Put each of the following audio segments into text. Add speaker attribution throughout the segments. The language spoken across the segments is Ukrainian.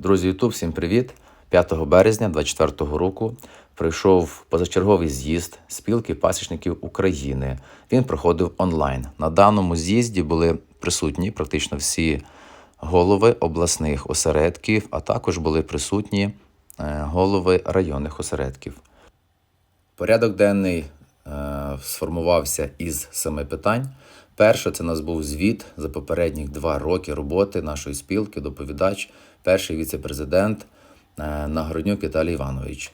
Speaker 1: Друзі, Ютуб, всім привіт! 5 березня 2024 року прийшов позачерговий з'їзд спілки пасічників України. Він проходив онлайн. На даному з'їзді були присутні практично всі голови обласних осередків, а також були присутні е, голови районних осередків. Порядок денний е, сформувався із семи питань. Перше, це у нас був звіт за попередні два роки роботи нашої спілки, доповідач, перший віце-президент е, Нагороднюк Віталій Іванович.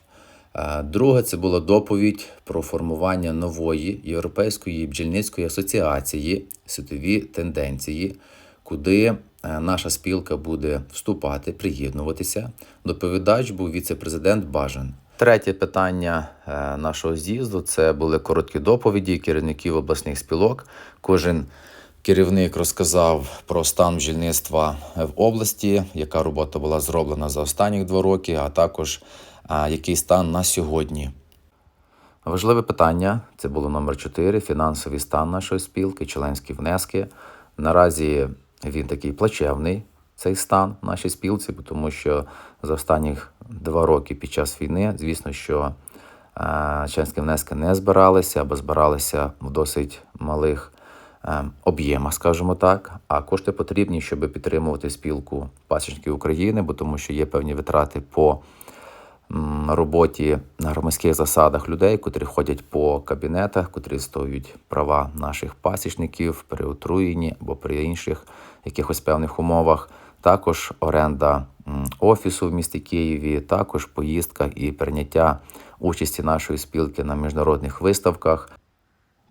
Speaker 1: Е, Друге, це була доповідь про формування нової Європейської бджільницької асоціації, світові тенденції, куди е, наша спілка буде вступати, приєднуватися. Доповідач був віце-президент Бажан. Третє питання е, нашого з'їзду це були короткі доповіді керівників обласних спілок. Кожен керівник розказав про стан бджільництва в області, яка робота була зроблена за останні два роки, а також е, який стан на сьогодні. Важливе питання це було номер 4 фінансовий стан нашої спілки, членські внески. Наразі він такий плачевний, цей стан в нашій спілці, тому що за останніх два роки під час війни, звісно, що е, членські внески не збиралися або збиралися в досить малих е, об'ємах, скажімо так. А кошти потрібні, щоб підтримувати спілку пасічників України, бо тому що є певні витрати по роботі на громадських засадах людей, котрі ходять по кабінетах, котрі стоюють права наших пасічників при отруєнні або при інших якихось певних умовах. Також оренда офісу в місті Києві, також поїздка і прийняття участі нашої спілки на міжнародних виставках.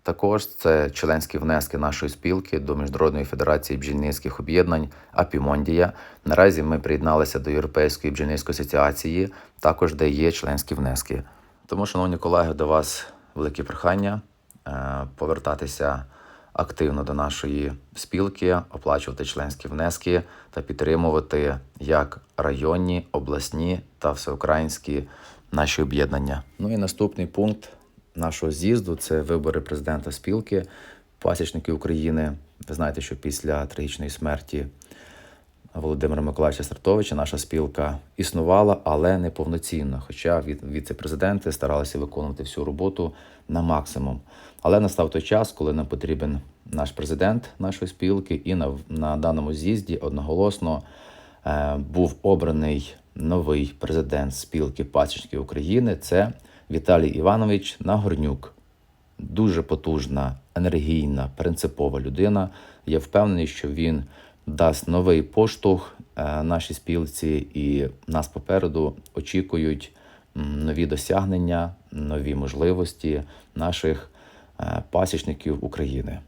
Speaker 1: Також це членські внески нашої спілки до Міжнародної федерації бджільницьких об'єднань Апімондія. Наразі ми приєдналися до Європейської бджільницької асоціації, також де є членські внески. Тому, шановні колеги, до вас велике прохання е, повертатися активно до нашої спілки, оплачувати членські внески та підтримувати як районні, обласні та всеукраїнські наші об'єднання. Ну і наступний пункт нашого з'їзду це вибори президента спілки пасічників України. Ви знаєте, що після трагічної смерті Володимира Миколаївича Сартовича наша спілка існувала, але не повноцінно. Хоча віце-президенти старалися виконувати всю роботу на максимум. Але настав той час, коли нам потрібен наш президент нашої спілки, і на, на даному з'їзді одноголосно е, був обраний новий президент спілки пасічників України. Це Віталій Іванович Нагорнюк. Дуже потужна, енергійна, принципова людина. Я впевнений, що він дасть новий поштовх е, нашій спілці, і нас попереду очікують нові досягнення, нові можливості наших е, пасічників України.